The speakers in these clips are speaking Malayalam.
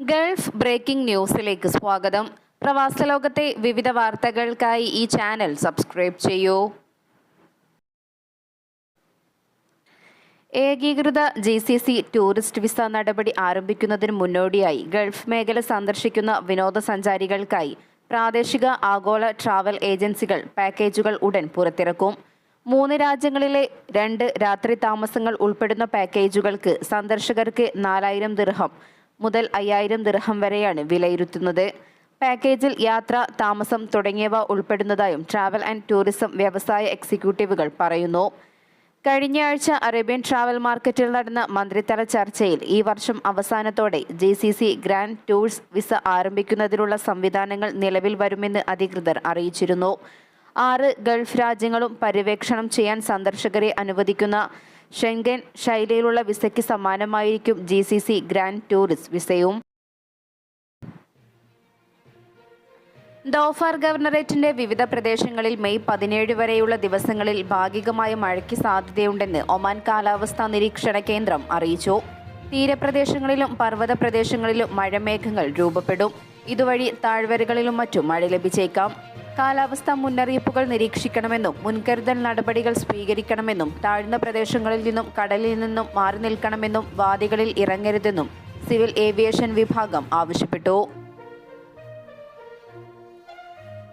ഗൾഫ് ബ്രേക്കിംഗ് ന്യൂസിലേക്ക് സ്വാഗതം. പ്രവാസ ലോകത്തെ വിവിധ വാർത്തകൾക്കായി ഈ ചാനൽ സബ്സ്ക്രൈബ് ചെയ്യൂ. ഏകീകൃത G C C tourist visa നടപടി ആരംഭിക്കുന്നതിന് മുന്നോടിയായി ഗൾഫ് മേഖല സന്ദർശിക്കുന്ന വിനോദസഞ്ചാരികൾക്കായി പ്രാദേശിക ആഗോള ട്രാവൽ ഏജൻസികൾ പാക്കേജുകൾ ഉടൻ പുറത്തിറക്കും. മൂന്ന് രാജ്യങ്ങളിലെ രണ്ട് രാത്രി താമസങ്ങൾ ഉൾപ്പെടുന്ന പാക്കേജുകൾക്ക് സന്ദർശകർക്ക് നാലായിരം ദിർഹം മുതൽ അയ്യായിരം ദിർഹം വരെയാണ് വിലയിരുത്തുന്നത്. പാക്കേജിൽ യാത്ര താമസം തുടങ്ങിയവ ഉൾപ്പെടുന്നതായും ട്രാവൽ ആൻഡ് ടൂറിസം വ്യവസായ എക്സിക്യൂട്ടീവുകൾ പറയുന്നു. കഴിഞ്ഞ ആഴ്ച അറേബ്യൻ ട്രാവൽ മാർക്കറ്റിൽ നടന്ന മന്ത്രിതല ചർച്ചയിൽ ഈ വർഷം അവസാനത്തോടെ G C C grand tours visa ആരംഭിക്കുന്നതിനുള്ള സംവിധാനങ്ങൾ നിലവിൽ വരുമെന്ന് അധികൃതർ അറിയിച്ചിരുന്നു. ആറ് ഗൾഫ് രാജ്യങ്ങളും പര്യവേക്ഷണം ചെയ്യാൻ സന്ദർശകരെ അനുവദിക്കുന്ന ഷെൻഗൻ ശൈലിയിലുള്ള വിസയ്ക്ക് സമാനമായിരിക്കും G C C grand tourist വിസയും. ദോഫാർ ഗവർണറേറ്റിന്റെ വിവിധ പ്രദേശങ്ങളിൽ മെയ് പതിനേഴ് വരെയുള്ള ദിവസങ്ങളിൽ ഭാഗികമായ മഴയ്ക്ക് സാധ്യതയുണ്ടെന്ന് ഒമാൻ കാലാവസ്ഥാ നിരീക്ഷണ കേന്ദ്രം അറിയിച്ചു. തീരപ്രദേശങ്ങളിലും പർവത പ്രദേശങ്ങളിലും മഴമേഘങ്ങൾ രൂപപ്പെടും. ഇതുവഴി താഴ്വരകളിലും മറ്റും മഴ ലഭിച്ചേക്കാം. കാലാവസ്ഥാ മുന്നറിയിപ്പുകൾ നിരീക്ഷിക്കണമെന്നും മുൻകരുതൽ നടപടികൾ സ്വീകരിക്കണമെന്നും താഴ്ന്ന പ്രദേശങ്ങളിൽ നിന്നും കടലിൽ നിന്നും മാറി നിൽക്കണമെന്നും വാദികളിൽ ഇറങ്ങരുതെന്നും സിവിൽ ഏവിയേഷൻ വിഭാഗം ആവശ്യപ്പെട്ടു.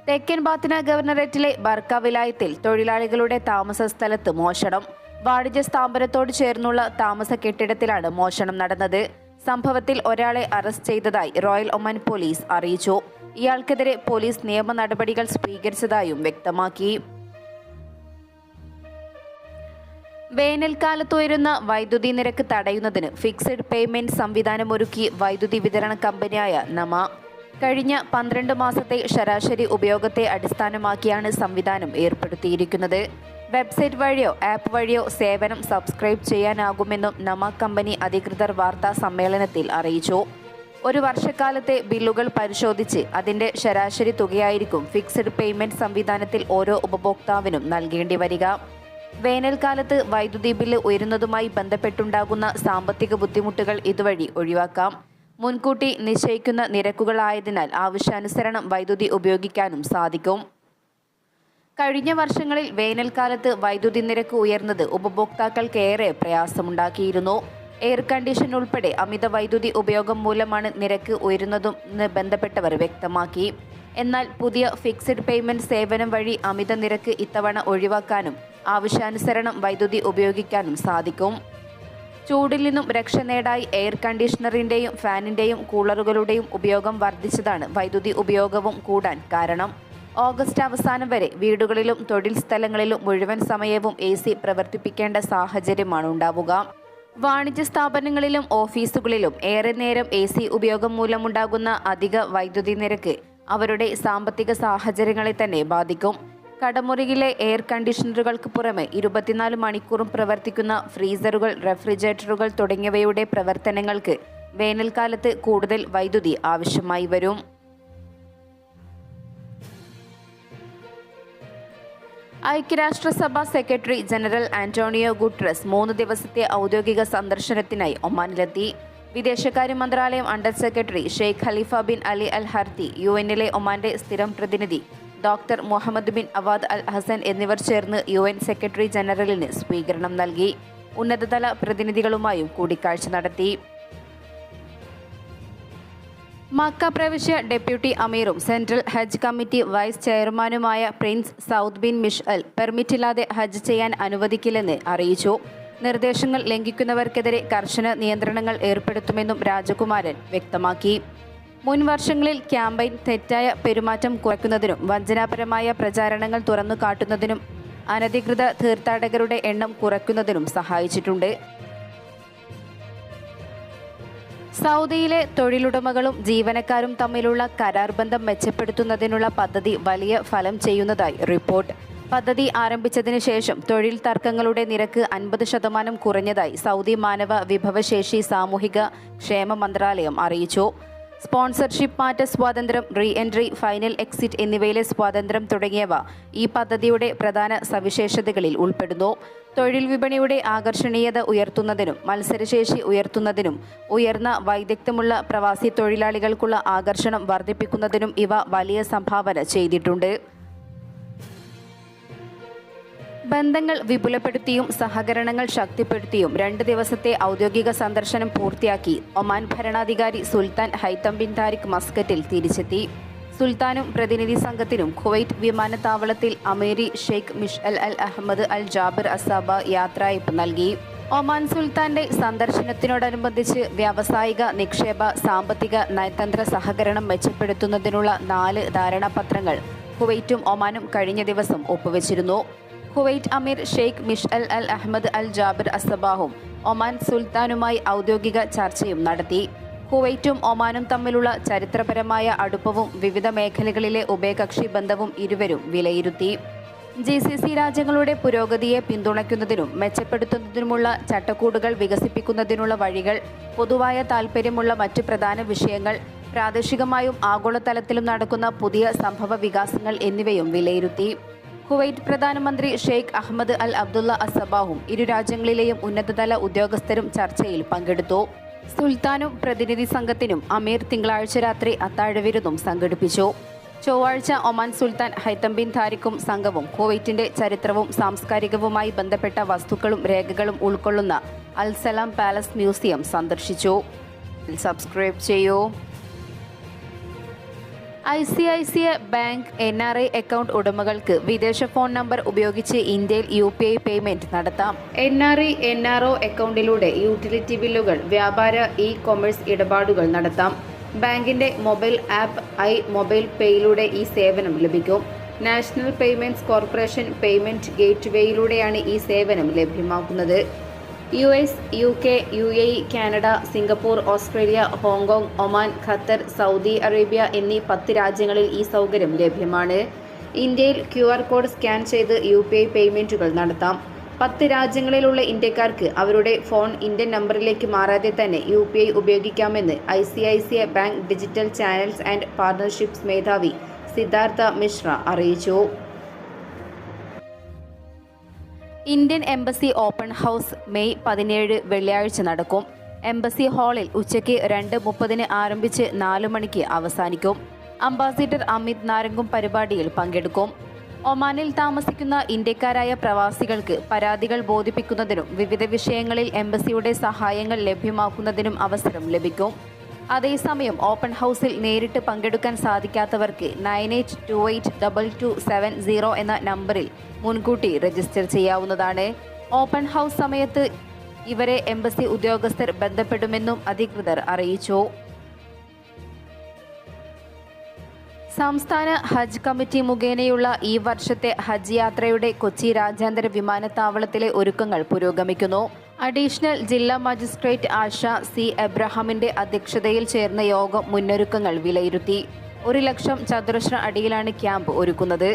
തെക്കൻ ബാത്തിന ഗവർണറേറ്റിലെ ബർക്ക വിലായത്തിൽ തൊഴിലാളികളുടെ താമസ സ്ഥലത്ത് മോഷണം. വാണിജ്യ സ്ഥാപനത്തോട് ചേർന്നുള്ള താമസ കെട്ടിടത്തിലാണ് മോഷണം നടന്നത്. സംഭവത്തിൽ ഒരാളെ അറസ്റ്റ് ചെയ്തതായി റോയൽ ഒമൻ പോലീസ് അറിയിച്ചു. ഇയാൾക്കെതിരെ പോലീസ് നിയമ നടപടികൾ സ്വീകരിച്ചതായും വ്യക്തമാക്കി. വേനൽക്കാലത്ത് ഉയരുന്ന വൈദ്യുതി നിരക്ക് തടയുന്നതിന് ഫിക്സഡ് പേയ്മെന്റ് സംവിധാനമൊരുക്കി വൈദ്യുതി വിതരണ കമ്പനിയായ നമ. കഴിഞ്ഞ പന്ത്രണ്ട് മാസത്തെ ശരാശരി ഉപയോഗത്തെ അടിസ്ഥാനമാക്കിയാണ് സംവിധാനം ഏർപ്പെടുത്തിയിരിക്കുന്നത്. വെബ്സൈറ്റ് വഴിയോ ആപ്പ് വഴിയോ സേവനം സബ്സ്ക്രൈബ് ചെയ്യാനാകുമെന്നും നമ കമ്പനി അധികൃതർ വാർത്താ സമ്മേളനത്തിൽ അറിയിച്ചു. ഒരു വർഷക്കാലത്തെ ബില്ലുകൾ പരിശോധിച്ച് അതിന്റെ ശരാശരി തുകയായിരിക്കും ഫിക്സഡ് പേയ്മെന്റ് സംവിധാനത്തിൽ ഓരോ ഉപഭോക്താവിനും നൽകേണ്ടി വരിക. വേനൽക്കാലത്ത് വൈദ്യുതി ബില്ല് ഉയരുന്നതുമായി ബന്ധപ്പെട്ടുണ്ടാകുന്ന സാമ്പത്തിക ബുദ്ധിമുട്ടുകൾ ഇതുവഴി ഒഴിവാക്കാം. മുൻകൂട്ടി നിശ്ചയിക്കുന്ന നിരക്കുകളായതിനാൽ ആവശ്യാനുസരണം വൈദ്യുതി ഉപയോഗിക്കാനും സാധിക്കും. കഴിഞ്ഞ വർഷങ്ങളിൽ വേനൽക്കാലത്ത് വൈദ്യുതി നിരക്ക് ഉയർന്നത് ഉപഭോക്താക്കൾക്കേറെ പ്രയാസമുണ്ടാക്കിയിരുന്നു. എയർ കണ്ടീഷൻ ഉൾപ്പെടെ അമിത വൈദ്യുതി ഉപയോഗം മൂലമാണ് നിരക്ക് ഉയരുന്നതും ബന്ധപ്പെട്ടവർ വ്യക്തമാക്കി. എന്നാൽ പുതിയ ഫിക്സഡ് പേയ്മെന്റ് സേവനം വഴി അമിത നിരക്ക് ഇത്തവണ ഒഴിവാക്കാനും ആവശ്യാനുസരണം വൈദ്യുതി ഉപയോഗിക്കാനും സാധിക്കും. ചൂടിൽ നിന്നും രക്ഷ നേടായി എയർ കണ്ടീഷണറിന്റെയും ഫാനിന്റെയും കൂളറുകളുടെയും ഉപയോഗം വർദ്ധിച്ചതാണ് വൈദ്യുതി ഉപയോഗവും കൂടാൻ കാരണം. ഓഗസ്റ്റ് അവസാനം വരെ വീടുകളിലും തൊഴിൽ സ്ഥലങ്ങളിലും മുഴുവൻ സമയവും എ സി പ്രവർത്തിപ്പിക്കേണ്ട സാഹചര്യമാണ് ഉണ്ടാവുക. വാണിജ്യ സ്ഥാപനങ്ങളിലും ഓഫീസുകളിലും ഏറെ നേരം എ സി ഉപയോഗം മൂലമുണ്ടാകുന്ന അധിക വൈദ്യുതി നിരക്ക് അവരുടെ സാമ്പത്തിക സാഹചര്യങ്ങളെ തന്നെ ബാധിക്കും. കടമുറിയിലെ എയർ കണ്ടീഷണറുകൾക്ക് പുറമെ ഇരുപത്തിനാല് മണിക്കൂറും പ്രവർത്തിക്കുന്ന ഫ്രീസറുകൾ റെഫ്രിജറേറ്ററുകൾ തുടങ്ങിയവയുടെ പ്രവർത്തനങ്ങൾക്ക് വേനൽക്കാലത്ത് കൂടുതൽ വൈദ്യുതി ആവശ്യമായി വരും. ഐക്യരാഷ്ട്രസഭ സെക്രട്ടറി ജനറൽ ആന്റോണിയോ ഗുട്രസ് മൂന്ന് ദിവസത്തെ ഔദ്യോഗിക സന്ദർശനത്തിനായി ഒമാനിലെത്തി. വിദേശകാര്യ മന്ത്രാലയം under secretary Sheikh Khalifa bin Ali al Harthi U എന്നിലെ ഒമാന്റെ സ്ഥിരം പ്രതിനിധി doctor Muhammad bin Awad al Hassan എന്നിവർ ചേർന്ന് യു എൻ സെക്രട്ടറി ജനറലിന് സ്വീകരണം നൽകി. ഉന്നതതല പ്രതിനിധികളുമായും കൂടിക്കാഴ്ച നടത്തി. മക്ക പ്രവിശ്യ ഡെപ്യൂട്ടി അമീറും സെൻട്രൽ ഹജ്ജ് കമ്മിറ്റി വൈസ് ചെയർമാനുമായ പ്രിൻസ് സൗദ് ബിൻ മിഷ്അൽ പെർമിറ്റില്ലാതെ ഹജ്ജ് ചെയ്യാൻ അനുവദിക്കില്ലെന്ന് അറിയിച്ചു. നിർദ്ദേശങ്ങൾ ലംഘിക്കുന്നവർക്കെതിരെ കർശന നിയന്ത്രണങ്ങൾ ഏർപ്പെടുത്തുമെന്നും രാജകുമാരൻ വ്യക്തമാക്കി. മുൻ വർഷങ്ങളിൽ ക്യാമ്പയിൻ തെറ്റായ പെരുമാറ്റം കുറയ്ക്കുന്നതിനും വഞ്ചനാപരമായ പ്രചാരണങ്ങൾ തുറന്നു കാട്ടുന്നതിനും അനധികൃത തീർത്ഥാടകരുടെ എണ്ണം കുറയ്ക്കുന്നതിനും സഹായിച്ചിട്ടുണ്ട്. സൗദിയിലെ തൊഴിലുടമകളും ജീവനക്കാരും തമ്മിലുള്ള കരാർ ബന്ധം മെച്ചപ്പെടുത്തുന്നതിനുള്ള പദ്ധതി വലിയ ഫലം ചെയ്യുന്നതായി റിപ്പോർട്ട്. പദ്ധതി ആരംഭിച്ചതിനു ശേഷം തൊഴിൽ തർക്കങ്ങളുടെ നിരക്ക് അൻപത് ശതമാനം കുറഞ്ഞതായി സൗദി മാനവ വിഭവശേഷി സാമൂഹിക ക്ഷേമ മന്ത്രാലയം അറിയിച്ചു. സ്പോൺസർഷിപ്പ് മാറ്റ സ്വാതന്ത്ര്യം റീ എൻട്രി ഫൈനൽ എക്സിറ്റ് എന്നിവയിലെ സ്വാതന്ത്ര്യം തുടങ്ങിയവ ഈ പദ്ധതിയുടെ പ്രധാന സവിശേഷതകളിൽ ഉൾപ്പെടുന്നു. തൊഴിൽ വിപണിയുടെ ആകർഷണീയത ഉയർത്തുന്നതിനും മത്സരശേഷി ഉയർത്തുന്നതിനും ഉയർന്ന വൈദഗ്ധ്യമുള്ള പ്രവാസി തൊഴിലാളികൾക്കുള്ള ആകർഷണം വർദ്ധിപ്പിക്കുന്നതിനും ഇവ വലിയ സംഭാവന ചെയ്തിട്ടുണ്ട്. ബന്ധങ്ങൾ വിപുലപ്പെടുത്തിയും സഹകരണങ്ങൾ ശക്തിപ്പെടുത്തിയും രണ്ട് ദിവസത്തെ ഔദ്യോഗിക സന്ദർശനം പൂർത്തിയാക്കി ഒമാൻ ഭരണാധികാരി സുൽത്താൻ ഹൈത്തം ബിൻ താരിഖ് മസ്കറ്റിൽ തിരിച്ചെത്തി. സുൽത്താനും പ്രതിനിധി സംഘത്തിനും കുവൈറ്റ് വിമാനത്താവളത്തിൽ Amiri Sheikh Mishal al Ahmad al Jaber Assabah യാത്രയപ്പ് നൽകി. ഒമാൻ സുൽത്താന്റെ സന്ദർശനത്തിനോടനുബന്ധിച്ച് വ്യാവസായിക നിക്ഷേപ സാമ്പത്തിക നയതന്ത്ര സഹകരണം മെച്ചപ്പെടുത്തുന്നതിനുള്ള നാല് ധാരണാപത്രങ്ങൾ കുവൈറ്റും ഒമാനും കഴിഞ്ഞ ദിവസം ഒപ്പുവെച്ചിരുന്നു. കുവൈറ്റ് അമീർ Sheikh Mishal al Ahmad al Jaber അസബാഹും Oman സുൽത്താനുമായി ഔദ്യോഗിക ചർച്ചയും നടത്തി. കുവൈറ്റും ഒമാനും തമ്മിലുള്ള ചരിത്രപരമായ അടുപ്പവും വിവിധ മേഖലകളിലെ ഉഭയകക്ഷി ബന്ധവും ഇരുവരും വിലയിരുത്തി. ജി സി സി രാജ്യങ്ങളുടെ പുരോഗതിയെ പിന്തുണയ്ക്കുന്നതിനും മെച്ചപ്പെടുത്തുന്നതിനുമുള്ള ചട്ടക്കൂടുകൾ വികസിപ്പിക്കുന്നതിനുള്ള വഴികൾ പൊതുവായ താൽപ്പര്യമുള്ള മറ്റ് പ്രധാന വിഷയങ്ങൾ പ്രാദേശികമായും ആഗോളതലത്തിലും നടക്കുന്ന പുതിയ സംഭവ വികാസങ്ങൾ എന്നിവയും വിലയിരുത്തി. കുവൈറ്റ് പ്രധാനമന്ത്രി ഷെയ്ഖ് അഹമ്മദ് അൽ അബ്ദുള്ള അസബാഹും ഇരു രാജ്യങ്ങളിലെയും ഉന്നതതല ഉദ്യോഗസ്ഥരും ചർച്ചയിൽ പങ്കെടുത്തു. സുൽത്താനും പ്രതിനിധി സംഘത്തിനും അമീർ തിങ്കളാഴ്ച രാത്രി അത്താഴവിരുന്നും സംഘടിപ്പിച്ചു. ചൊവ്വാഴ്ച ഒമാൻ സുൽത്താൻ ഹൈത്തം ബിൻ താരിഖും സംഘവും കുവൈറ്റിന്റെ ചരിത്രവും സാംസ്കാരികവുമായി ബന്ധപ്പെട്ട വസ്തുക്കളും രേഖകളും ഉൾക്കൊള്ളുന്ന അൽ സലാം പാലസ് മ്യൂസിയം സന്ദർശിച്ചു. സബ്സ്ക്രൈബ് ചെയ്യൂ. I C I C I bank N R I account ഉടമകൾക്ക് വിദേശ ഫോൺ നമ്പർ ഉപയോഗിച്ച് ഇന്ത്യയിൽ യു പി ഐ പേയ്മെന്റ് നടത്താം. N R I N R O അക്കൗണ്ടിലൂടെ utility ബില്ലുകൾ വ്യാപാര ഇ കൊമേഴ്സ് ഇടപാടുകൾ നടത്താം. ബാങ്കിന്റെ മൊബൈൽ ആപ്പ് ഐ മൊബൈൽ പേയിലൂടെ ഈ സേവനം ലഭിക്കും. നാഷണൽ പേയ്മെന്റ്സ് കോർപ്പറേഷൻ പേയ്മെന്റ് ഗേറ്റ്വേയിലൂടെയാണ് ഈ സേവനം ലഭ്യമാക്കുന്നത്. U S U K U A Canada Singapore Australia Hong Kong Oman Qatar Saudi Arabia എന്നീ പത്ത് രാജ്യങ്ങളിൽ ഈ സൗകര്യം ലഭ്യമാണ്. ഇന്ത്യയിൽ ക്യു ആർ കോഡ് സ്കാൻ ചെയ്ത് യു പി ഐ പേയ്മെന്റുകൾ നടത്താം. പത്ത് രാജ്യങ്ങളിലുള്ള ഇന്ത്യക്കാർക്ക് അവരുടെ ഫോൺ ഇന്ത്യൻ നമ്പറിലേക്ക് മാറാതെ തന്നെ യു പി ഐ ഉപയോഗിക്കാമെന്ന് I C I C I bank digital channels and partnerships മേധാവി സിദ്ധാർത്ഥ മിശ്ര അറിയിച്ചു. Indian embassy open house May പതിനേഴ് വെള്ളിയാഴ്ച നടക്കും. എംബസി ഹാളിൽ ഉച്ചയ്ക്ക് രണ്ട് മുപ്പതിന് ആരംഭിച്ച് നാലു മണിക്ക് അവസാനിക്കും. അംബാസിഡർ അമിത് നാരംഗും പരിപാടിയിൽ പങ്കെടുക്കും. ഒമാനിൽ താമസിക്കുന്ന ഇന്ത്യക്കാരായ പ്രവാസികൾക്ക് പരാതികൾ ബോധിപ്പിക്കുന്നതിനും വിവിധ വിഷയങ്ങളിൽ എംബസിയുടെ സഹായങ്ങൾ ലഭ്യമാക്കുന്നതിനും അവസരം ലഭിക്കും. അതേസമയം ഓപ്പൺ ഹൗസിൽ നേരിട്ട് പങ്കെടുക്കാൻ സാധിക്കാത്തവർക്ക് nine eight two eight double two seven zero എന്ന നമ്പറിൽ മുൻകൂട്ടി രജിസ്റ്റർ ചെയ്യാവുന്നതാണ്. ഓപ്പൺ ഹൗസ് സമയത്ത് ഇവരെ എംബസി ഉദ്യോഗസ്ഥർ ബന്ധപ്പെടുമെന്നും അധികൃതർ അറിയിച്ചു. സംസ്ഥാന ഹജ്ജ് കമ്മിറ്റി മുഖേനയുള്ള ഈ വർഷത്തെ ഹജ്ജ് യാത്രയുടെ കൊച്ചി രാജ്യാന്തര വിമാനത്താവളത്തിലെ ഒരുക്കങ്ങൾ പുരോഗമിക്കുന്നു. അഡീഷണൽ ജില്ലാ മജിസ്ട്രേറ്റ് ആശ സി എബ്രഹാമിന്റെ അധ്യക്ഷതയിൽ ചേർന്ന യോഗം മുന്നൊരുക്കങ്ങൾ വിലയിരുത്തി. ഒരു ലക്ഷം ചതുരശ്ര അടിയിലാണ് ക്യാമ്പ് ഒരുക്കുന്നത്.